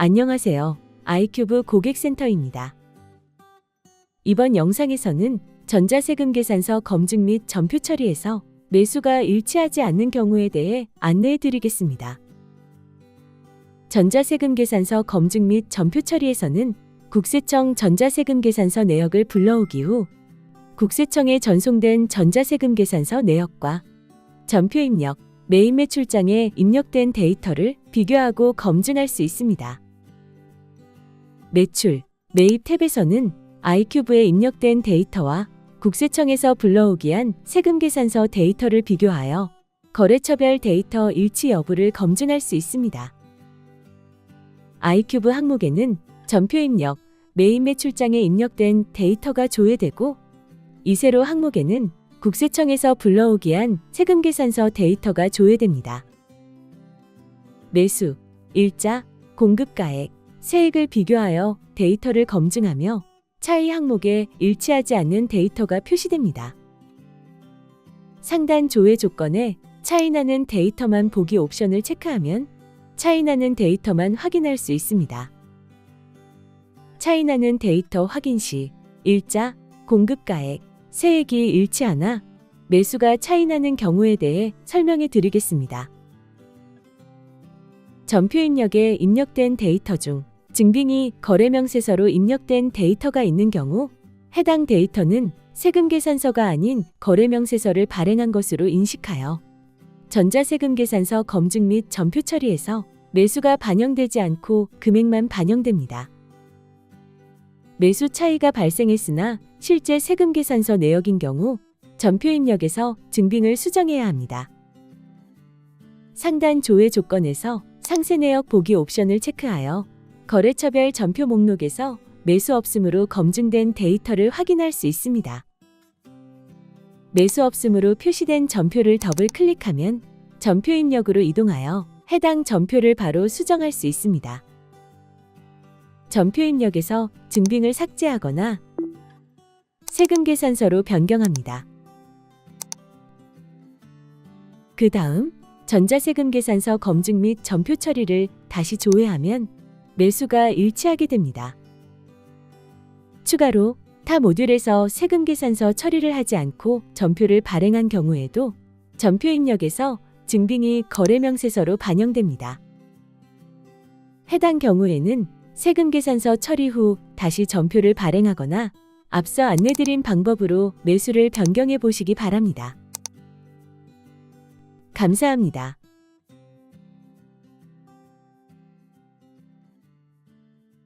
안녕하세요. 아이큐브 고객센터입니다. 이번 영상에서는 전자세금 계산서 검증 및 전표 처리에서 매수가 일치하지 않는 경우에 대해 안내해 드리겠습니다. 전자세금 계산서 검증 및 전표 처리에서는 국세청 전자세금 계산서 내역을 불러오기 후 국세청에 전송된 전자세금 계산서 내역과 전표 입력, 매입 매출장에 입력된 데이터를 비교하고 검증할 수 있습니다. 매출, 매입 탭에서는 아이큐브에 입력된 데이터와 국세청에서 불러오기 한 세금 계산서 데이터를 비교하여 거래처별 데이터 일치 여부를 검증할 수 있습니다. 아이큐브 항목에는 전표 입력, 매입 매출장에 입력된 데이터가 조회되고 이세로 항목에는 국세청에서 불러오기 한 세금 계산서 데이터가 조회됩니다. 매수, 일자, 공급가액, 세액을 비교하여 데이터를 검증하며 차이 항목에 일치하지 않는 데이터가 표시됩니다. 상단 조회 조건에 차이나는 데이터만 보기 옵션을 체크하면 차이나는 데이터만 확인할 수 있습니다. 차이나는 데이터 확인 시 일자, 공급가액, 세액이 일치하나 매수가 차이나는 경우에 대해 설명해 드리겠습니다. 전표 입력에 입력된 데이터 중 증빙이 거래명세서로 입력된 데이터가 있는 경우 해당 데이터는 세금 계산서가 아닌 거래명세서를 발행한 것으로 인식하여 전자세금 계산서 검증 및 전표 처리에서 매수가 반영되지 않고 금액만 반영됩니다. 매수 차이가 발생했으나 실제 세금 계산서 내역인 경우 전표 입력에서 증빙을 수정해야 합니다. 상단 조회 조건에서 상세 내역 보기 옵션을 체크하여 거래처별 전표 목록에서 매수 없음으로 검증된 데이터를 확인할 수 있습니다. 매수 없음으로 표시된 전표를 더블 클릭하면 전표 입력으로 이동하여 해당 전표를 바로 수정할 수 있습니다. 전표 입력에서 증빙을 삭제하거나 세금 계산서로 변경합니다. 그 다음 전자세금 계산서 검증 및 전표 처리를 다시 조회하면 매수가 일치하게 됩니다. 추가로 타 모듈에서 세금 계산서 처리를 하지 않고 전표를 발행한 경우에도 전표 입력에서 증빙이 거래명세서로 반영됩니다. 해당 경우에는 세금 계산서 처리 후 다시 전표를 발행하거나 앞서 안내드린 방법으로 매수를 변경해 보시기 바랍니다. 감사합니다.